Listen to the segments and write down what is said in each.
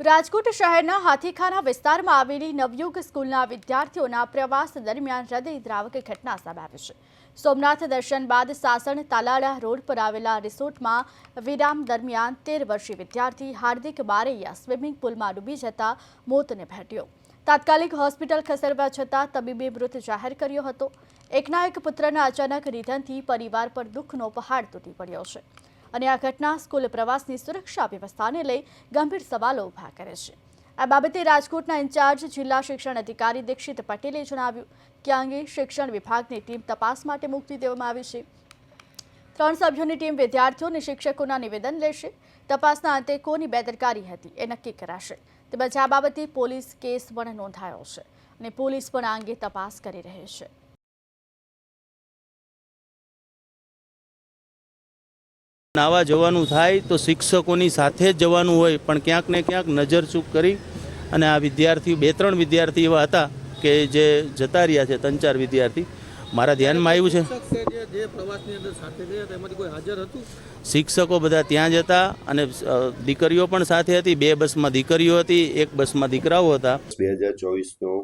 રાજકોટ શહેરના હાથીખાના વિસ્તારમાં આવેલી નવયુગ સ્કૂલના વિદ્યાર્થીઓના પ્રવાસ દરમિયાન હૃદયદ્રાવક ઘટના સામે આવી છે. સોમનાથ દર્શન બાદ સાસણ તાલાળા રોડ પર આવેલા રિસોર્ટમાં વિરામ દરમિયાન તેર વર્ષીય વિદ્યાર્થી હાર્દિક બારૈયા સ્વિમિંગ પુલમાં ડૂબી જતા મોતને ભેટ્યો. તાત્કાલિક હોસ્પિટલ ખસેડવા છતાં તબીબે મૃત જાહેર કર્યો હતો. એકના એક પુત્રના અચાનક નિધનથી પરિવાર પર દુઃખનો પહાડ તૂટી પડ્યો છે. અને આ ઘટના સ્કૂલ પ્રવાસની સુરક્ષા વ્યવસ્થાને લઈ ગંભીર સવાલો ઊભા કરે છે. આ બાબતે રાજકોટના ઇન્ચાર્જ જિલ્લા શિક્ષણ અધિકારી દીક્ષિત પટેલે જણાવ્યું કે અંગે શિક્ષણ વિભાગની ટીમ તપાસ માટે મોકલી દેવામાં આવી છે. ત્રણ સભ્યોની ટીમ વિદ્યાર્થીઓ અને શિક્ષકોના નિવેદન લેશે. તપાસના અંતે કોની બેદરકારી હતી એ નક્કી કરાશે. તેમજ આ બાબતે પોલીસ કેસ પણ નોંધાયો છે અને પોલીસ પણ આ અંગે તપાસ કરી રહી છે. નાવા જવાનું થાય તો શિક્ષકોની સાથે જ જવાનું હોય પણ ક્યાંક ને ક્યાંક નજર ચૂક કરી અને આ વિદ્યાર્થી બે ત્રણ વિદ્યાર્થી એવા હતા કે જે જતા રહ્યા છે ત્રણ ચાર વિદ્યાર્થી. મારા ધ્યાનમાં આવ્યું છે. શિક્ષક છે જે જે પ્રવાસની અંદર સાથે ગયા હતા એમાંથી કોઈ હાજર હતું? શિક્ષકો બધા ત્યાં જ હતા અને દીકરીઓ પણ સાથે હતી બે બસમાં દીકરીઓ હતી એક બસમાં દીકરાઓ હતા. બે હજાર ચોવીસનો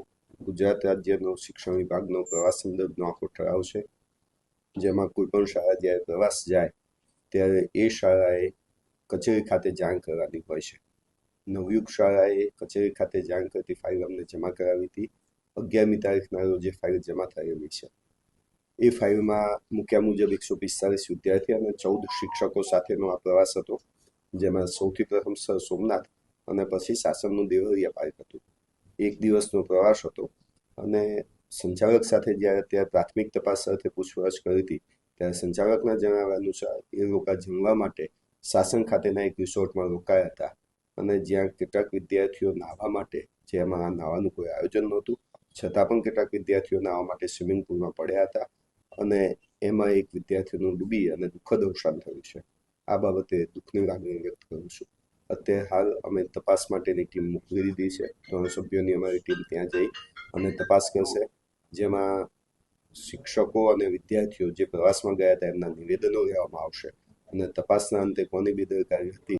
ગુજરાત રાજ્યનો શિક્ષણ વિભાગનો પ્રવાસ સંદર્ભનો આખો ઠરાવ છે જેમાં કોઈ પણ શાળા જ્યારે પ્રવાસ જાય ત્યારે એ શાળાએ કચેરી ખાતે જાણ કરવાની હોય છે. નવયુગ શાળાએ કચેરી ખાતે જાણ કરતી ફાઇલ અમને જમા કરાવી હતી. અગિયારમી તારીખના રોજે ફાઇલ જમા થયેલી છે. એ ફાઇલમાં મૂક્યા મુજબ એકસો પિસ્તાલીસ વિદ્યાર્થી અને ચૌદ શિક્ષકો સાથેનો આ પ્રવાસ હતો, જેમાં સૌથી પ્રથમ સર સોમનાથ અને પછી સાસણનું દેવરિયા પાર્ક હતું. એક દિવસનો પ્રવાસ હતો અને સંચાલક સાથે જ્યારે ત્યાં પ્રાથમિક તપાસ સાથે પૂછપરછ કરી હતી ત્યારે સંચાલકના જણાવ્યા અનુસાર એ લોકો જમવા માટે સાસણ ખાતેના એક રિસોર્ટમાં રોકાયા હતા અને જ્યાં કેટલાક વિદ્યાર્થીઓ નાહવા માટે, જેમાં નાહવાનું કોઈ આયોજન નહોતું, છતાં પણ કેટલાક વિદ્યાર્થીઓ નાહવા માટે સ્વિમિંગ પુલમાં પડ્યા હતા અને એમાં એક વિદ્યાર્થીનું ડૂબી અને દુઃખદ અવસાન થયું છે. આ બાબતે દુઃખની લાગણી વ્યક્ત કરું છું. અત્યારે હાલ અમે તપાસ માટેની ટીમ મોકલી દીધી છે. ત્રણ સભ્યોની અમારી ટીમ ત્યાં જઈ અને તપાસ કરશે. જેમાં શિક્ષકો અને વિદ્યાર્થીઓ જે પ્રવાસમાં ગયા હતા, એમના નિવેદનો લેવામાં આવશે. અને તપાસના અંતે કોની બેદરકારી હતી?